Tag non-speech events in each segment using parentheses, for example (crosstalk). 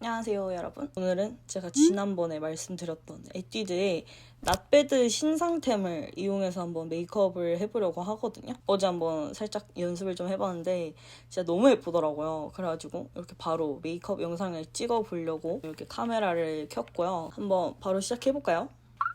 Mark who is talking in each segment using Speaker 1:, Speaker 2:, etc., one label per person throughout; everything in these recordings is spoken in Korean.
Speaker 1: 안녕하세요 여러분. 오늘은 제가 지난번에 말씀드렸던 에뛰드의 낫베드 신상템을 이용해서 한번 메이크업을 해보려고 하거든요. 어제 한번 살짝 연습을 좀 해봤는데 진짜 너무 예쁘더라고요. 그래가지고 이렇게 바로 메이크업 영상을 찍어보려고 이렇게 카메라를 켰고요. 한번 바로 시작해볼까요?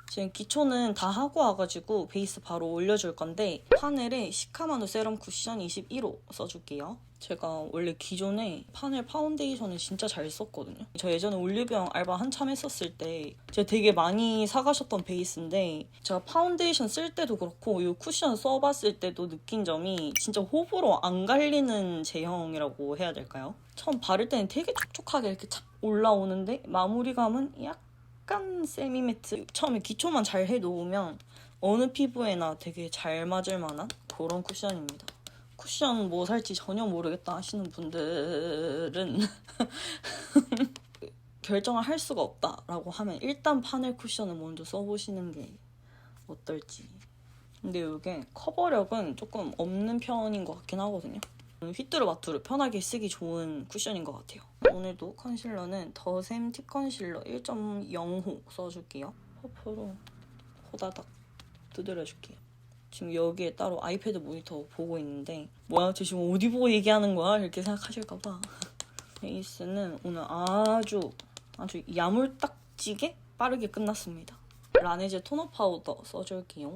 Speaker 1: 지금 기초는 다 하고 와가지고 베이스 바로 올려줄 건데 파넬에 시카마누 세럼 쿠션 21호 써줄게요. 제가 원래 기존에 파넬 파운데이션을 진짜 잘 썼거든요. 저 예전에 올리브영 알바 한참 했었을 때 제가 되게 많이 사가셨던 베이스인데 제가 파운데이션 쓸 때도 그렇고 이 쿠션 써봤을 때도 느낀 점이 진짜 호불호 안 갈리는 제형이라고 해야 될까요? 처음 바를 때는 되게 촉촉하게 이렇게 착 올라오는데 마무리감은 약간 약간 세미매트 처음에 기초만 잘 해놓으면 어느 피부에나 되게 잘 맞을 만한 그런 쿠션입니다. 쿠션 뭐 살지 전혀 모르겠다 하시는 분들은 (laughs) 결정을 할 수가 없다라고 하면 일단 파넬 쿠션을 먼저 써보시는 게 어떨지. 근데 이게 커버력은 조금 없는 편인 것 같긴 하거든요. 휘뚜루 마뚜루 편하게 쓰기 좋은 쿠션인 것 같아요. 오늘도 컨실러는 더샘 팁 컨실러 1.0호 써줄게요. 퍼프로 호다닥 두드려줄게요. 지금 여기에 따로 아이패드 모니터 보고 있는데 뭐야 저 지금 어디 보고 얘기하는 거야? 이렇게 생각하실까봐 베이스는 (laughs) 오늘 아주 아주 야물딱지게 빠르게 끝났습니다. 라네즈 토너 파우더 써줄게요.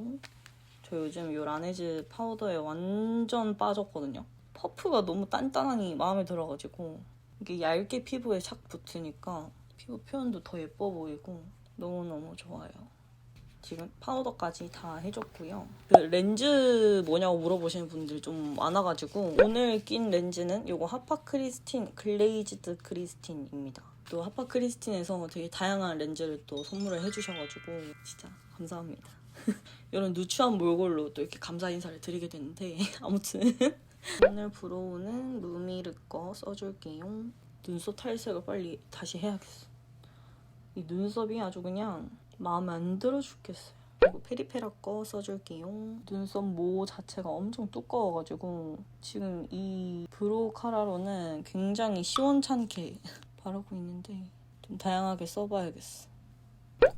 Speaker 1: 저 요즘 이 라네즈 파우더에 완전 빠졌거든요. 퍼프가 너무 단단하니 마음에 들어가지고 이게 얇게 피부에 착 붙으니까 피부 표현도 더 예뻐 보이고 너무너무 좋아요. 지금 파우더까지 다 해줬고요. 그 렌즈 뭐냐고 물어보시는 분들이 좀 많아가지고 오늘 낀 렌즈는 이거 하파 크리스틴 글레이즈드 크리스틴입니다. 또 하파 크리스틴에서 되게 다양한 렌즈를 또 선물을 해주셔가지고 진짜 감사합니다. (laughs) 이런 누추한 몰골로 또 이렇게 감사 인사를 드리게 됐는데 (laughs) 아무튼 오늘 브로우는 루미르 거 써줄게요. 눈썹 탈색을 빨리 다시 해야겠어. 이 눈썹이 아주 그냥 마음에 안 들어 죽겠어요. 그리고 페리페라 거 써줄게요. 눈썹 모 자체가 엄청 두꺼워가지고 지금 이 브로우 카라로는 굉장히 시원찮게 (laughs) 바르고 있는데 좀 다양하게 써봐야겠어.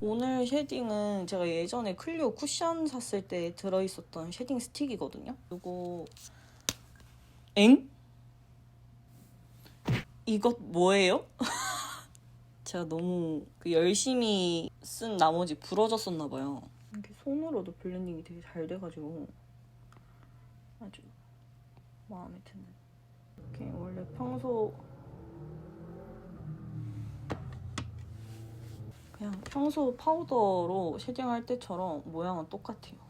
Speaker 1: 오늘 쉐딩은 제가 예전에 클리오 쿠션 샀을 때 들어있었던 쉐딩 스틱이거든요. 이거 엥? 이것 뭐예요? (laughs) 제가 너무 그 열심히 쓴 나머지 부러졌었나 봐요. 이렇게 손으로도 블렌딩이 되게 잘 돼가지고 아주 마음에 드는. 이렇게 원래 평소 그냥 평소 파우더로 쉐딩할 때처럼 모양은 똑같아요.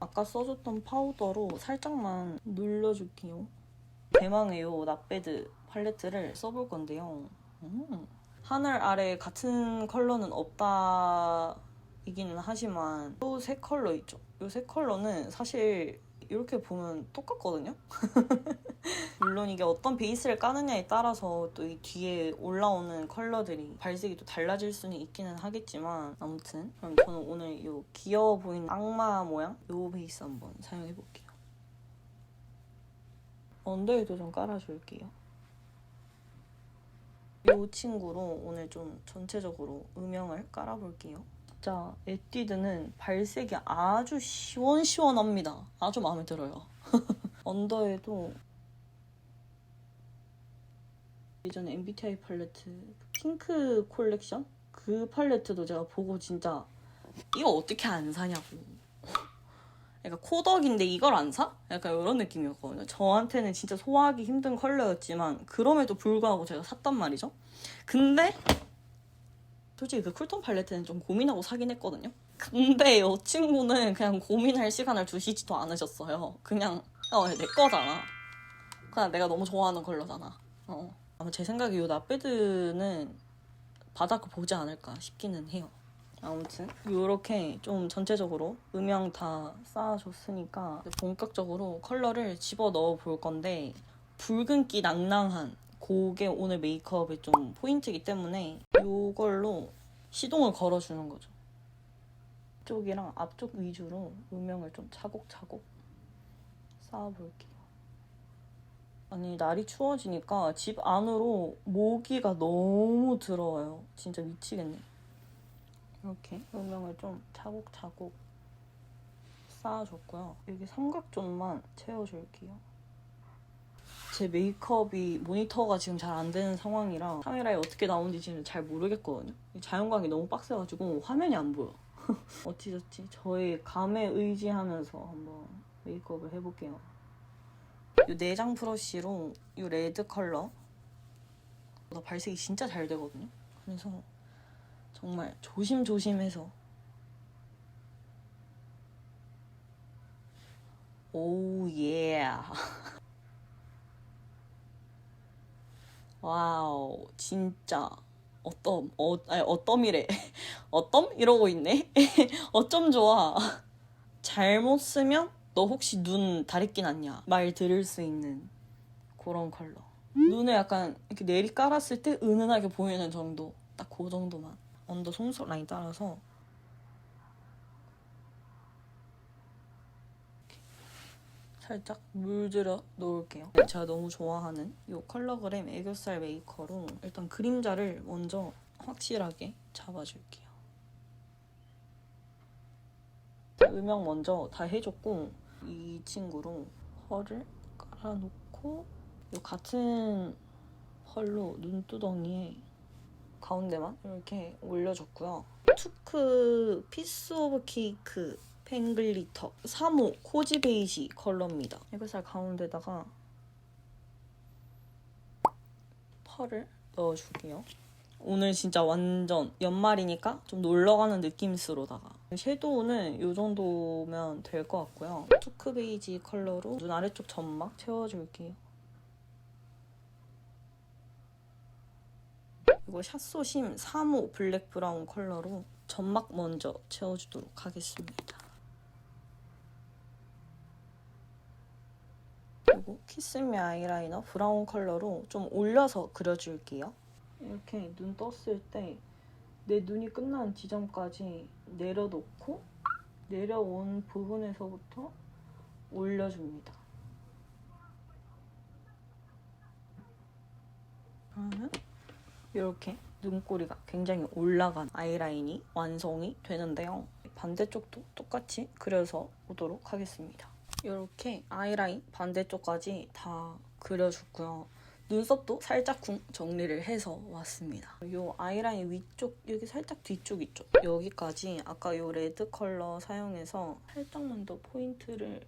Speaker 1: 아까 써줬던 파우더로 살짝만 눌러줄게요. 대망의 요 낫베드 팔레트를 써볼 건데요. 음. 하늘 아래 같은 컬러는 없다 이기는 하지만 또 세 컬러 있죠. 요 세 컬러는 사실 이렇게 보면 똑같거든요. (laughs) 물론 이게 어떤 베이스를 까느냐에 따라서 또 이 뒤에 올라오는 컬러들이 발색이 또 달라질 수는 있기는 하겠지만 아무튼 그럼 저는 오늘 이 귀여워 보이는 악마 모양 이 베이스 한번 사용해 볼게요. 언더에도 좀 깔아줄게요. 이 친구로 오늘 좀 전체적으로 음영을 깔아볼게요. 진짜 에뛰드는 발색이 아주 시원시원합니다. 아주 마음에 들어요. (laughs) 언더에도 예전에 MBTI 팔레트 핑크 콜렉션 그 팔레트도 제가 보고 진짜 이거 어떻게 안 사냐고. 약간 코덕인데 이걸 안 사? 약간 이런 느낌이었거든요. 저한테는 진짜 소화하기 힘든 컬러였지만 그럼에도 불구하고 제가 샀단 말이죠. 근데 솔직히 그 쿨톤 팔레트는 좀 고민하고 사긴 했거든요. 근데 이 친구는 그냥 고민할 시간을 주시지도 않으셨어요. 그냥 어, 내 거잖아. 그냥 내가 너무 좋아하는 컬러잖아. 어. 아마 제 생각에 이 나베드는 바닥을 보지 않을까 싶기는 해요. 아무튼 이렇게 좀 전체적으로 음영 다 쌓아줬으니까 본격적으로 컬러를 집어 넣어 볼 건데 붉은기 낭낭한 그게 오늘 메이크업의 좀 포인트이기 때문에 이걸로 시동을 걸어주는 거죠. 뒤쪽이랑 앞쪽 위주로 음영을 좀 차곡차곡 쌓아볼게요. 아니 날이 추워지니까 집 안으로 모기가 너무 들어와요. 진짜 미치겠네. 이렇게 음영을 좀 차곡차곡 쌓아줬고요. 여기 삼각존만 채워줄게요. 제 메이크업이 모니터가 지금 잘 안 되는 상황이라 카메라에 어떻게 나오는지 지금 잘 모르겠거든요. 자연광이 너무 빡세가지고 화면이 안 보여. (laughs) 어찌저찌 저의 감에 의지하면서 한번 메이크업을 해볼게요. 이 내장 브러쉬로 이 레드 컬러. 나 발색이 진짜 잘 되거든요. 그래서 정말 조심조심해서. 오 예. 와우 진짜. 어떤 어 아니 어떤이래. (laughs) 어떤? 이러고 있네. (laughs) 어쩜 좋아. 잘못 쓰면 너 혹시 눈 다래끼 났냐 말 들을 수 있는 그런 컬러 눈에 약간 이렇게 내리 깔았을 때 은은하게 보이는 정도 딱 그 정도만 언더 속눈썹 라인 따라서 살짝 물들여 놓을게요. 제가 너무 좋아하는 이 컬러그램 애교살 메이커로 일단 그림자를 먼저 확실하게 잡아줄게요. 음영 먼저 다 해줬고 이 친구로 펄을 깔아놓고 이 같은 펄로 눈두덩이에 가운데만 이렇게 올려줬고요. 투크 피스 오브 케이크 펜글리터 3호 코지 베이지 컬러입니다. 애교살 가운데다가 펄을 넣어줄게요. 오늘 진짜 완전 연말이니까 좀 놀러가는 느낌스로다가 섀도우는 이 정도면 될 것 같고요. 투크 베이지 컬러로 눈 아래쪽 점막 채워줄게요. 이거 샷소심 3호 블랙 브라운 컬러로 점막 먼저 채워주도록 하겠습니다. 그리고 키스미 아이라이너 브라운 컬러로 좀 올려서 그려줄게요. 이렇게 눈 떴을 때 내 눈이 끝나는 지점까지 내려놓고 내려온 부분에서부터 올려줍니다. 그러면 이렇게 눈꼬리가 굉장히 올라간 아이라인이 완성이 되는데요. 반대쪽도 똑같이 그려서 오도록 하겠습니다. 이렇게 아이라인 반대쪽까지 다 그려줬고요. 눈썹도 살짝 쿵 정리를 해서 왔습니다. 이 아이라인 위쪽, 여기 살짝 뒤쪽 있죠? 여기까지 아까 이 레드 컬러 사용해서 살짝만 더 포인트를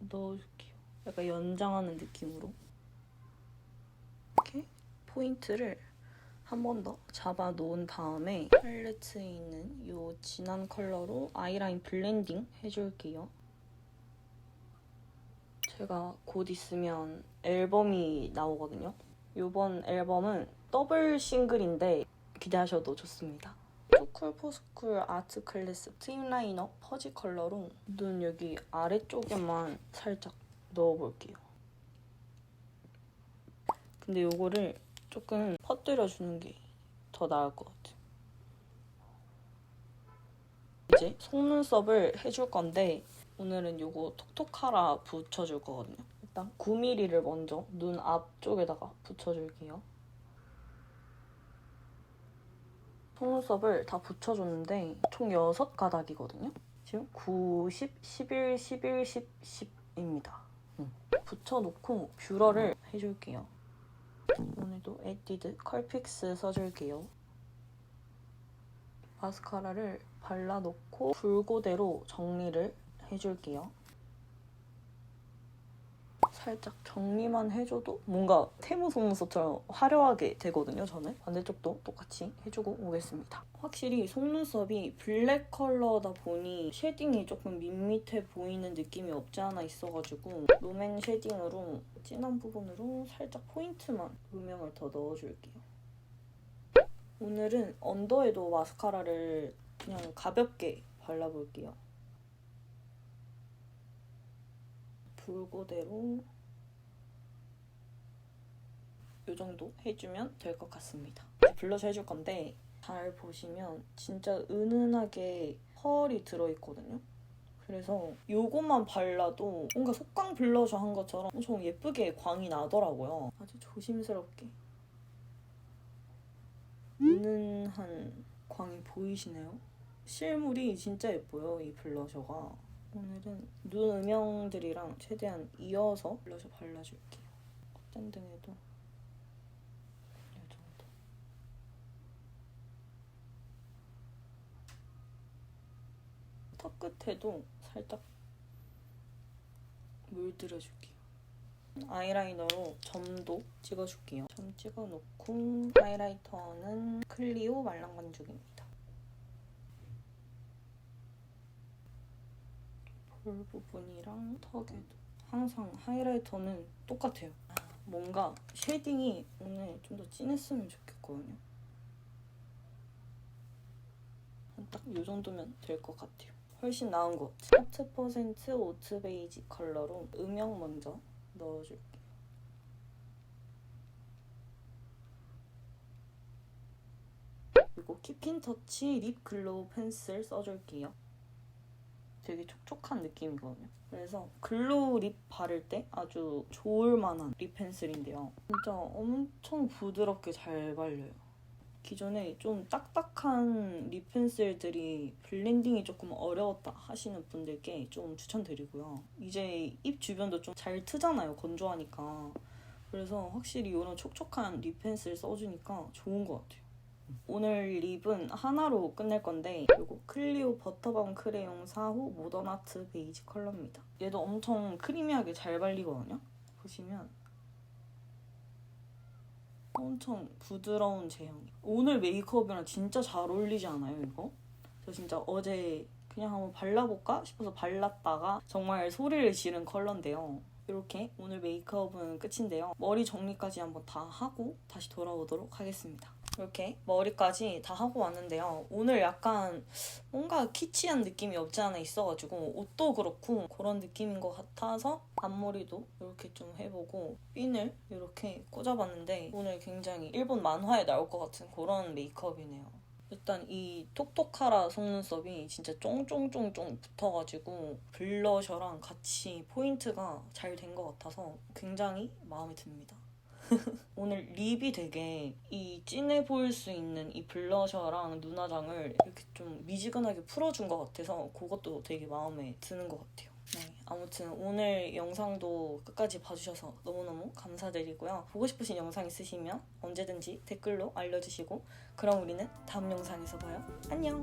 Speaker 1: 넣어줄게요. 약간 연장하는 느낌으로. 이렇게 포인트를 한 번 더 잡아 놓은 다음에 팔레트에 있는 이 진한 컬러로 아이라인 블렌딩 해줄게요. 제가 곧 있으면 앨범이 나오거든요. 이번 앨범은 더블 싱글인데 기대하셔도 좋습니다. 초쿨 포스쿨 아트 클래스 트임 라이너 퍼지 컬러로 눈 여기 아래쪽에만 살짝 넣어볼게요. 근데 이거를 조금 퍼뜨려 주는 게 더 나을 것 같아요. 이제 속눈썹을 해줄 건데 오늘은 이거 톡톡하라 붙여줄 거거든요. 일단 9mm를 먼저 눈 앞쪽에다가 붙여줄게요. 속눈썹을 다 붙여줬는데 총 6가닥이거든요. 지금 9, 10, 11, 11, 10, 10입니다. 붙여놓고 뷰러를 해줄게요. 오늘도 에뛰드 컬픽스 써줄게요. 마스카라를 발라놓고 붉고대로 정리를 해줄게요. 살짝 정리만 해줘도 뭔가 테무 속눈썹처럼 화려하게 되거든요, 저는. 반대쪽도 똑같이 해주고 오겠습니다. 확실히 속눈썹이 블랙 컬러다 보니 쉐딩이 조금 밋밋해 보이는 느낌이 없지 않아 있어가지고 롬앤 쉐딩으로 진한 부분으로 살짝 포인트만 음영을 더 넣어줄게요. 오늘은 언더에도 마스카라를 그냥 가볍게 발라볼게요. 붉고대로 이 정도 해주면 될 것 같습니다. 블러셔 해줄 건데 잘 보시면 진짜 은은하게 펄이 들어있거든요. 그래서 요것만 발라도 뭔가 속광 블러셔 한 것처럼 엄청 예쁘게 광이 나더라고요. 아주 조심스럽게 은은한 광이 보이시나요? 실물이 진짜 예뻐요, 이 블러셔가. 오늘은 눈 음영들이랑 최대한 이어서 블러셔 발라줄게요. 콧잔등에도 이 정도. 턱 끝에도 살짝 물들여줄게요. 아이라이너로 점도 찍어줄게요. 점 찍어놓고 하이라이터는 클리오 말랑반죽입니다. 볼 부분이랑 턱에도 항상 하이라이터는 똑같아요. 아, 뭔가 쉐딩이 오늘 좀 더 진했으면 좋겠거든요. 딱 이 정도면 될 것 같아요. 훨씬 나은 것 같아요. 4% 오트 베이지 컬러로 음영 먼저 넣어줄게요. 그리고 키핀 터치 립 글로우 펜슬 써줄게요. 되게 촉촉한 느낌이거든요. 그래서 글로우 립 바를 때 아주 좋을 만한 립 펜슬인데요. 진짜 엄청 부드럽게 잘 발려요. 기존에 좀 딱딱한 립 펜슬들이 블렌딩이 조금 어려웠다 하시는 분들께 좀 추천드리고요. 이제 입 주변도 좀 잘 트잖아요. 건조하니까. 그래서 확실히 이런 촉촉한 립 펜슬 써주니까 좋은 것 같아요. 오늘 립은 하나로 끝낼 건데 이거 클리오 버터밤 크레용 4호 모던 아트 베이지 컬러입니다. 얘도 엄청 크리미하게 잘 발리거든요. 보시면 엄청 부드러운 제형이. 오늘 메이크업이랑 진짜 잘 어울리지 않아요, 이거? 저 진짜 어제 그냥 한번 발라볼까 싶어서 발랐다가 정말 소리를 지른 컬러인데요. 이렇게 오늘 메이크업은 끝인데요. 머리 정리까지 한번 다 하고 다시 돌아오도록 하겠습니다. 이렇게 머리까지 다 하고 왔는데요. 오늘 약간 뭔가 키치한 느낌이 없지 않아 있어가지고 옷도 그렇고 그런 느낌인 것 같아서 앞머리도 이렇게 좀 해보고 핀을 이렇게 꽂아봤는데 오늘 굉장히 일본 만화에 나올 것 같은 그런 메이크업이네요. 일단 이 톡톡하라 속눈썹이 진짜 쫑쫑쫑쫑 붙어가지고 블러셔랑 같이 포인트가 잘 된 것 같아서 굉장히 마음에 듭니다. (laughs) 오늘 립이 되게 이 진해 보일 수 있는 이 블러셔랑 눈화장을 이렇게 좀 미지근하게 풀어준 것 같아서 그것도 되게 마음에 드는 것 같아요. 네, 아무튼 오늘 영상도 끝까지 봐주셔서 너무너무 감사드리고요. 보고 싶으신 영상 있으시면 언제든지 댓글로 알려주시고 그럼 우리는 다음 영상에서 봐요. 안녕!